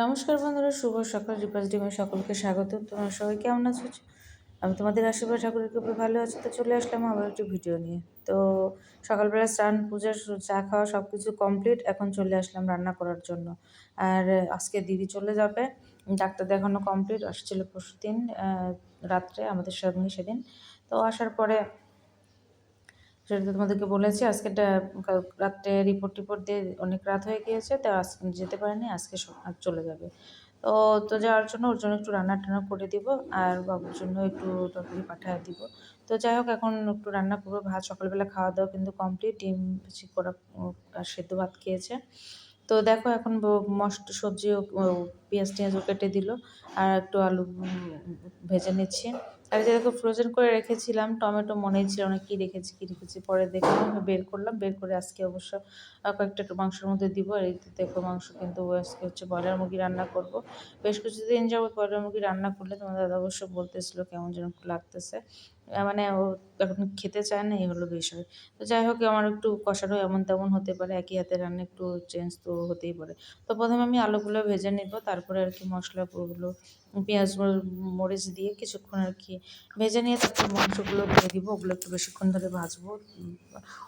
নমস্কার বন্ধুরা, শুভ সকাল। রিপাস ডিমে সকলকে স্বাগত। তোমরা সবাই কেমন আছো? আমি তোমাদের আশীর্বাদ, ঠাকুরের খুব ভালো আছো। তো চলে আসলাম আবার একটি ভিডিও নিয়ে। তো সকালবেলা স্নান পূজার চা খাওয়া সব কিছু কমপ্লিট এখন চলে আসলাম রান্না করার জন্য। আর আজকে দিদি চলে যাবে। ডাক্তার দেখানো কমপ্লিট আসছিল পরশু দিন রাত্রে আমাদের সঙ্গে সেদিন। তো আসার পরে সেটা তো তোমাদেরকে বলেছি, আজকে রাত্রে রিপোর্ট টিপোর্ট দিয়ে অনেক রাত হয়ে গিয়েছে, তো আজকে যেতে পারেনি, আজকে চলে যাবে। তো তো যাওয়ার জন্য ওর জন্য একটু রান্না টান্না করে দিব, আর বাবুর জন্য একটু তরকারি পাঠিয়ে দিব। তো যাই হোক, এখন একটু রান্না করব, ভাত, সকালবেলা খাওয়া দাওয়া কিন্তু কমপ্লিট ডিম বেশি করা সেদ্ধ ভাত খেয়েছে। তো দেখো এখন মস্ত সবজি পেঁয়াজ টিয়াজও কেটে দিল, আর একটু আলু ভেজে নিচ্ছি। আর যেটাকে ফ্রোজেন করে রেখেছিলাম, টমেটো মনে ছিল না কী রেখেছি কী রেখেছি। পরে দেখলাম বের করলাম, বের করে আজকে অবশ্য কয়েকটা মাংসের মধ্যে দিব। আর এই দেখো মাংস কিন্তু আজকে হচ্ছে ব্রয়লার মুরগি রান্না করব। বেশ কিছুদিন যাব ব্রয়লার মুরগি রান্না করলে তোমার দাদা অবশ্য বলতেছিল কেমন যেন লাগতেছে। মানে ও এখন খেতে চায় না, এই হলো বিষয়। তো যাই হোক, আমার একটু কষানো এমন তেমন হতে পারে, একই হাতে রান্না একটু চেঞ্জ তো হতেই পারে। তো প্রথমে আমি আলুগুলো ভেজে নেব, তারপরে আর কি মশলাগুলো, পেঁয়াজ মরিচ দিয়ে কিছুক্ষণ আর কি ভেজে নিয়ে তারপর মাংসগুলো দিয়ে দিব, ওগুলো একটু বেশিক্ষণ ধরে ভাজবো।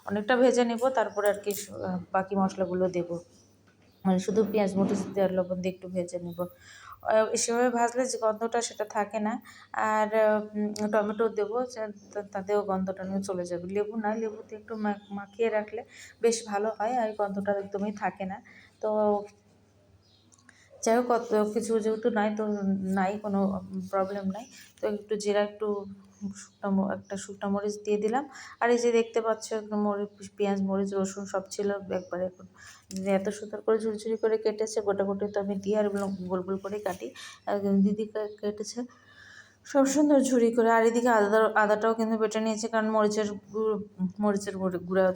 অনেকটা ভেজে নেব, তারপরে আর কি বাকি মশলাগুলো দেবো। মানে শুধু পেঁয়াজ, মরিচ দিয়ে আর লবণ দিয়ে একটু ভেজে নেব। সেভাবে ভাজলে যে গন্ধটা সেটা থাকে না। আর টমেটো দেবো তাতেও গন্ধটা নিয়ে চলে যাবে। লেবু না লেবুতে একটু মাখিয়ে রাখলে বেশ ভালো হয় আর গন্ধটা একদমই থাকে না। তো যাই হোক কত কিছু যেহেতু নাই, তো নাই, কোনো প্রবলেম নাই। তো একটু জিরা একটু শুকনো একটা শুকনো মরিচ দিয়ে দিলাম। আর এই যে দেখতে পাচ্ছ একদম মরিচ পেঁয়াজ, মরিচ, রসুন সব ছিল একবারে এখন। এত সুন্দর করে ঝুরঝুরি করে কেটেছে, গোটা গোটা তো আমি দিয়ে আর গোল গোল করে কাটি। দিদি কেটেছে। সব সুন্দর ঝুড়ি করে, আর এদিকে আদা আদাটাও কিন্তু বেটে নিয়েছে, কারণ মরিচের মরিচের গুঁড়া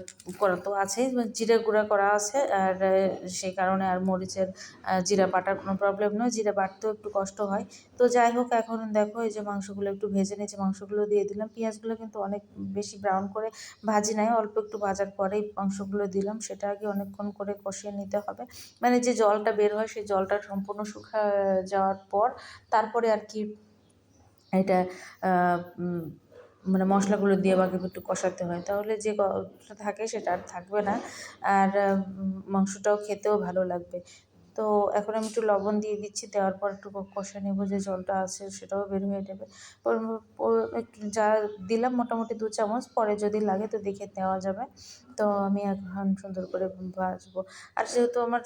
করা তো আছেই জিরে গুঁড়া করা আছে, আর সেই কারণে আর মরিচের জিরা বাটার কোনো প্রবলেম নয়, জিরা বাটতেও একটু কষ্ট হয়। তো যাই হোক, এখন দেখো, এই যে মাংসগুলো একটু ভেজে নিয়েছে, মাংসগুলো দিয়ে দিলাম, পেঁয়াজগুলো কিন্তু অনেক বেশি ব্রাউন করে ভাজি নাই, অল্প একটু ভাজার পরেই মাংসগুলো দিলাম, সেটা আগে অনেকক্ষণ করে কষিয়ে নিতে হবে। মানে যে জলটা বের হয়, সেই জলটা সম্পূর্ণ শুকা যাওয়ার পর, তারপরে আর কি এটা মানে মশলাগুলো দিয়ে বা একটু কষাতে হয়। তাহলে যে থাকে সেটা আর থাকবে না। আর মাংসটাও খেতেও ভালো লাগবে। তো এখন আমি একটু লবণ দিয়ে দিচ্ছি, দেওয়ার পর একটু কষা নেব যে জলটা আছে সেটাও বের হয়ে যাবে। একটু যা দিলাম মোটামুটি দু চামচ, পরে যদি লাগে তো দেখে নেওয়া যাবে। তো আমি এখন সুন্দর করে ভাজবো আর যেহেতু আমার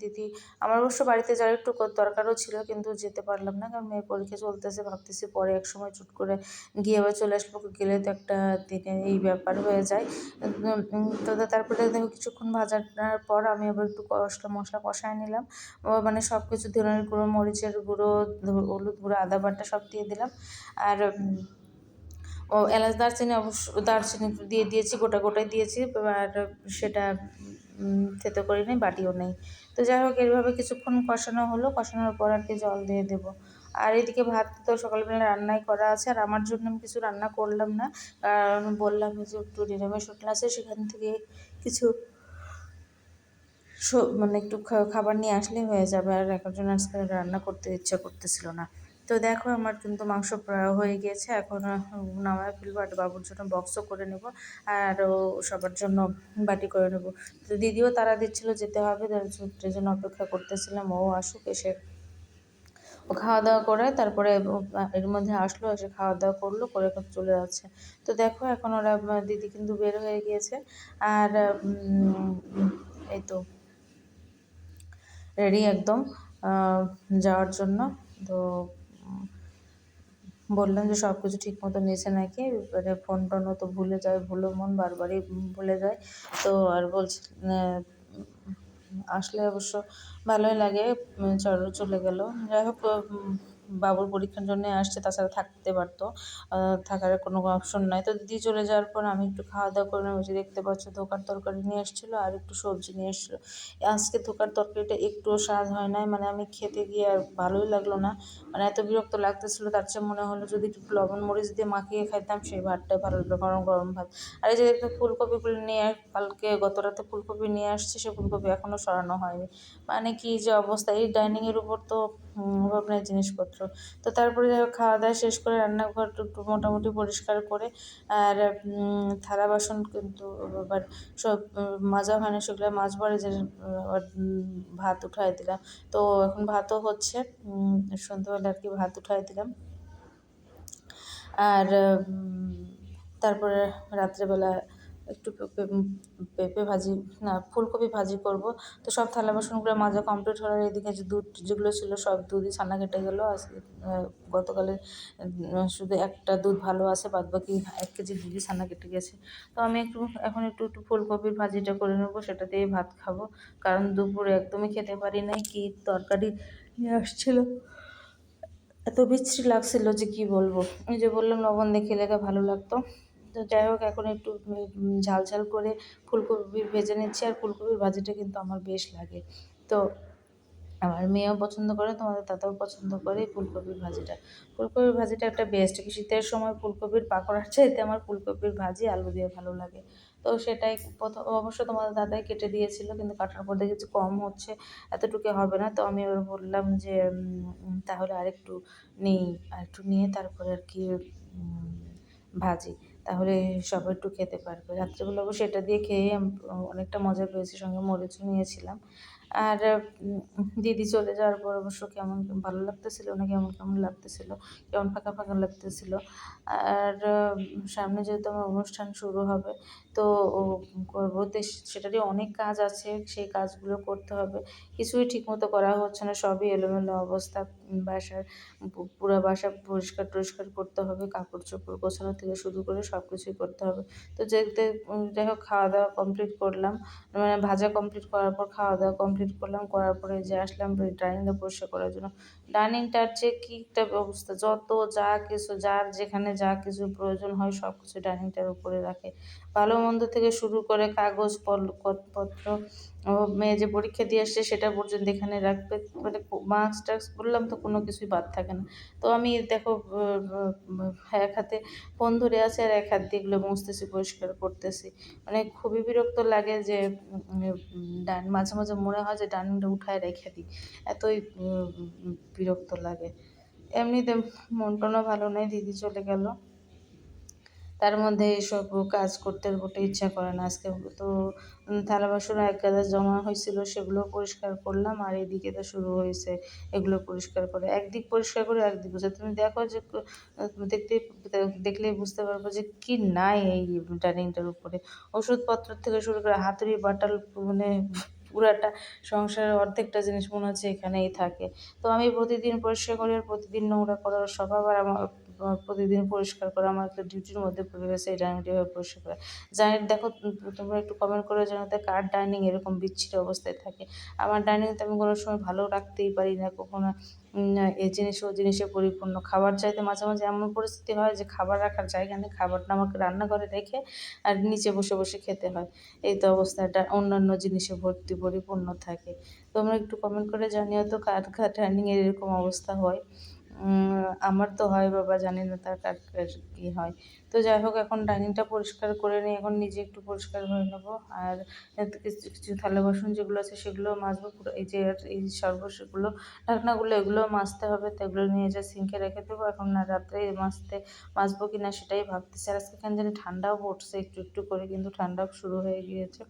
দিদি, আমার অবশ্য বাড়িতে যাওয়ার একটু দরকারও ছিল, কিন্তু যেতে পারলাম না, কারণ মেয়ের পরীক্ষা চলতেছে, ভাবতেছি পরে এক সময় চুট করে গিয়ে আবার চলে আসব। গেলে তো একটা দিনে এই ব্যাপার হয়ে যায়। তো তারপরে দেখো কিছুক্ষণ ভাজার পর আমি আবার একটু কষলা মশলা কষায় নিলাম। মানে সব কিছু ধরনের গুঁড়ো, মরিচের গুঁড়ো হলুদ গুঁড়ো, আদা বাটা সব দিয়ে দিলাম। আর ও এলাচ দারচিনি অবশ্য, দারচিনি দিয়ে দিয়েছি, গোটা গোটাই দিয়েছি, আর সেটা থেতো করি নেই, বাটিও নেই। তো যাই হোক এইভাবে কিছুক্ষণ কষানো হলো, কষানোর পর আর কি জল দিয়ে দেবো। আর এদিকে ভাত তো সকালবেলা রান্নাই করা আছে, আর আমার জন্য আমি কিছু রান্না করলাম না, কারণ বললাম যে একটু নিরামিষ হোটেল আছে, সেখান থেকে কিছু মানে একটু খাবার নিয়ে আসলেই হয়ে যাবে, আর জন্য আজকে রান্না করতে ইচ্ছা করতেছিল না। তো দেখো আমার কিন্তু মাংস হয়ে গিয়েছে এখন নামায় ফেলব আর বাবুর জন্য বক্সও করে নেব আর সবার জন্য বাটি করে নেব। তো দিদিও তারা দিচ্ছিল যেতে হবে তার জন্য অপেক্ষা করতেছিলাম, ও আসুক এসে। ও খাওয়া দাওয়া করে, তারপরে এর মধ্যে আসলো, এসে খাওয়া দাওয়া করল, করে চলে যাচ্ছে। তো দেখো এখন ওরা, দিদি কিন্তু বের হয়ে গিয়েছে আর এই তো রেডি একদম যাওয়ার জন্য। তো বললাম যে সব কিছু ঠিক মতো নিয়েছে নাকি মানে ফোন টোনও তো ভুলে যায়, ভুলো মন বারবারই ভুলে যায়। তো আর বলছি আসলে অবশ্য ভালোই লাগে চলো চলে গেল। যাই হোক বাবুর পরীক্ষার জন্য আসছে, তাছাড়া থাকতে পারতো। থাকার কোনো অপশন নাই। তো দিদি চলে যাওয়ার পর আমি একটু খাওয়া দাওয়া করে যে দেখতে পাচ্ছ, ধোকার তরকারি নিয়ে এসেছিল আর একটু সবজি নিয়ে এসেছিল আজকে ধোকার তরকারিটা একটুও স্বাদ হয় নাই। মানে আমি খেতে গিয়ে আর ভালোই লাগল না। মানে এত বিরক্ত লাগতেছিলো, তার চেয়ে মনে হলো যদি একটু লবণ মরিচ দিয়ে মাখিয়ে খাইতাম, সেই ভাতটাই ভালো লাগল, গরম গরম ভাত। আর এই যে ফুলকপিগুলো নিয়ে কালকে গত রাতে ফুলকপি নিয়ে আসছে, সে ফুলকপি এখনও সরানো হয়নি। মানে কি যে অবস্থা। এই ডাইনিংয়ের উপর তো আপনার জিনিসপত্র। তো তারপরে যাই খাওয়া দাওয়া শেষ করে রান্নাঘর একটু মোটামুটি পরিষ্কার করে, আর থালা বাসন কিন্তু আবার সব মাজা হয় না সেগুলো মাছ মাছবারে যে ভাত উঠাই দিলাম। তো এখন ভাতও হচ্ছে সন্ধ্যাবেলা আর কি ভাত উঠাই দিলাম। আর তারপরে রাত্রেবেলা একটু পেঁপে ভাজি, না, ফুলকপি ভাজি করব। তো সব থালা বাসনগুলো মাজা কমপ্লিট হওয়ার এদিকে যে দুধ যেগুলো ছিল সব দুধই ছানা কেটে গেলো। আজকে গতকালে শুধু একটা দুধ ভালো আছে বাদ বাকি এক কেজি দুধই ছানা কেটে গেছে। তো আমি একটু, এখন একটু একটু ফুলকপির ভাজিটা করে নেব, সেটা দিয়ে ভাত খাব। কারণ দুপুরে একদমই খেতে পারি নাই, কি তরকারি নিয়ে আসছিল। এত বিচ্ছিরি লাগছিল যে কি বলব? এই যে বললাম, লবণ দেখে লেগে ভালো লাগতো। তো যাই হোক, এখন একটু ঝাল ঝাল করে ফুলকপি ভেজে নিচ্ছি আর ফুলকপির ভাজিটা কিন্তু আমার বেশ লাগে। তো আমার মেয়েও পছন্দ করে, তোমাদের দাদাও পছন্দ করে ফুলকপির ভাজিটা। ফুলকপির ভাজিটা একটা বেস্ট শীতের সময় ফুলকপির পাকোড়ার চাইতে আমার ফুলকপির ভাজি আলু দিয়ে ভালো লাগে। তো সেটাই প্রথম অবশ্য তোমাদের দাদাই কেটে দিয়েছিল, কিন্তু কাটার পর দেখেছি কম হচ্ছে, এতটুকু হবে না। তো আমি এবার বললাম যে তাহলে আরেকটু নিই, আরেকটু নিয়ে তারপরে আর কি ভাজি। তাহলে সবাই একটু খেতে পারবে। রাত্রেবেলা অবশ্যই এটা দিয়ে খেয়ে অনেকটা মজা পেয়েছি, সঙ্গে মরিচও নিয়েছিলাম। আর দিদি চলে যাওয়ার পর অবশ্য কেমন, ভালো লাগতেছিল না, কেমন কেমন লাগতেছিল? কেমন ফাঁকা ফাঁকা লাগতেছিল? আর সামনে যেহেতু আমার অনুষ্ঠান শুরু হবে, তো করব সেটারই অনেক কাজ আছে, সেই কাজগুলো করতে হবে। কিছুই ঠিকমতো করা হচ্ছে না, সবই এলোমেলো অবস্থা। বাসার পুরো বাসা পরিষ্কার টরিষ্কার করতে হবে, কাপড় চোপড় গোছানো থেকে শুরু করে সব কিছুই করতে হবে। তো যেতে যাই হোক খাওয়া দাওয়া কমপ্লিট করলাম। মানে ভাজা কমপ্লিট করার পর খাওয়া দাওয়া কমপ্লিট করলাম। করার পরে যে আসলাম, ডাইনিংটা পরিষ্কার করার জন্য। ডাইনিংটার যে কী একটা ব্যবস্থা, যত যা কিছু, যার যেখানে যা কিছু প্রয়োজন হয় সব কিছু ডাইনিংটার উপরে রাখে। ভালো মন্দ থেকে শুরু করে কাগজ পত্র মেয়ে যে পরীক্ষা দিয়ে আসছে সেটা পর্যন্ত এখানে রাখবে। মানে মাস্ক টাস্ক বললাম তো কোনো কিছুই বাদ থাকে না। তো আমি দেখো এক হাতে ফোন ধরে আছে আর এক হাত দিয়ে এগুলো মুছতেছি, পরিষ্কার করতেছি। মানে খুবই বিরক্ত লাগে যে ডান, মাঝে মাঝে মনে হয় যে ডানটা উঠায় রেখে দিই। এতই বিরক্ত লাগে। এমনিতে মন টনও ভালো নেই, দিদি চলে গেল। তার মধ্যে এসব কাজ করতে করতে ইচ্ছা করে না। আজকে তো থালা বাসন এক গাদা জমা হয়েছিল, সেগুলো পরিষ্কার করলাম আর এদিকে তো শুরু হয়েছে এগুলো পরিষ্কার করে। একদিক পরিষ্কার করে একদিক বুঝে তুমি দেখো যে, দেখতে দেখলেই বুঝতে পারব যে কি নাই এই ডাইনিংটার উপরে। ওষুধপত্র থেকে শুরু করে হাতুড়ি, বাটাল মানে পুরাটা সংসারের অর্ধেকটা জিনিস মনে হচ্ছে এখানেই থাকে। তো আমি প্রতিদিন পরিষ্কার করি আর প্রতিদিন নোংরা করার স্বভাব আর আমার প্রতিদিন পরিষ্কার করা আমার একটা ডিউটির মধ্যে পড়ে গেছে, এই ডাইনিংটি এভাবে পরিষ্কার করা। জানি দেখো তোমরা একটু কমেন্ট করে জানাতে কার ডাইনিং এরকম বিচ্ছিরি অবস্থায় থাকে। আমার ডাইনিং তো আমি কোনো সময় ভালো রাখতেই পারি না, কখনো এ জিনিস ও জিনিসে পরিপূর্ণ। খাবার চাইতে মাঝে মাঝে এমন পরিস্থিতি হয় যে খাবার রাখার জায়গা নেই, খাবারটা আমাকে রান্নাঘরে রেখে আর নিচে বসে বসে খেতে হয়। এই তো অবস্থাটা অন্যান্য জিনিসে ভর্তি পরিপূর্ণ থাকে। তোমরা একটু কমেন্ট করে জানিও তো কার কার ডাইনিংয়ের এরকম অবস্থা হয়। আমার তো হয় বাবা জানি না তার কার কী হয়। তো যাই হোক, এখন ডাইনিংটা পরিষ্কার করে নিই এখন নিজে একটু পরিষ্কার করে নেব। আর কিছু কিছু থালা বাসন যেগুলো আছে সেগুলো মাজবো পুরো, এই যে এই সর্বস্বগুলো ঢাকনাগুলো এগুলো মাজতে হবে, তো এগুলো নিয়ে যা সিঙ্কে রেখে দেবো। এখন না রাত্রে মাজতে, মাজবো কি না সেটাই ভাবতেছি। আর আজকে কেন জানি ঠান্ডাও পড়ছে, একটু একটু করে কিন্তু ঠান্ডাও শুরু হয়ে গিয়েছে।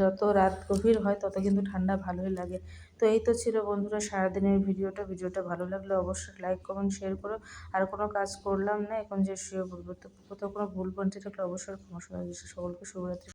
যত রাত গভীর হয়, তত কিন্তু ঠান্ডা ভালোই লাগে। তো এই তো ছিল বন্ধুরা, সারাদিনের ভিডিওটা। ভিডিওটা ভালো লাগলে অবশ্যই লাইক কমেন্ট শেয়ার করো। আর কোনো কাজ করলাম না, এখন যে শুয়ে বলব, তো কোথাও কোনো ভুল বঞ্চিত থাকলে অবশ্যই ক্ষমা সকলকে শুভরাত্রি।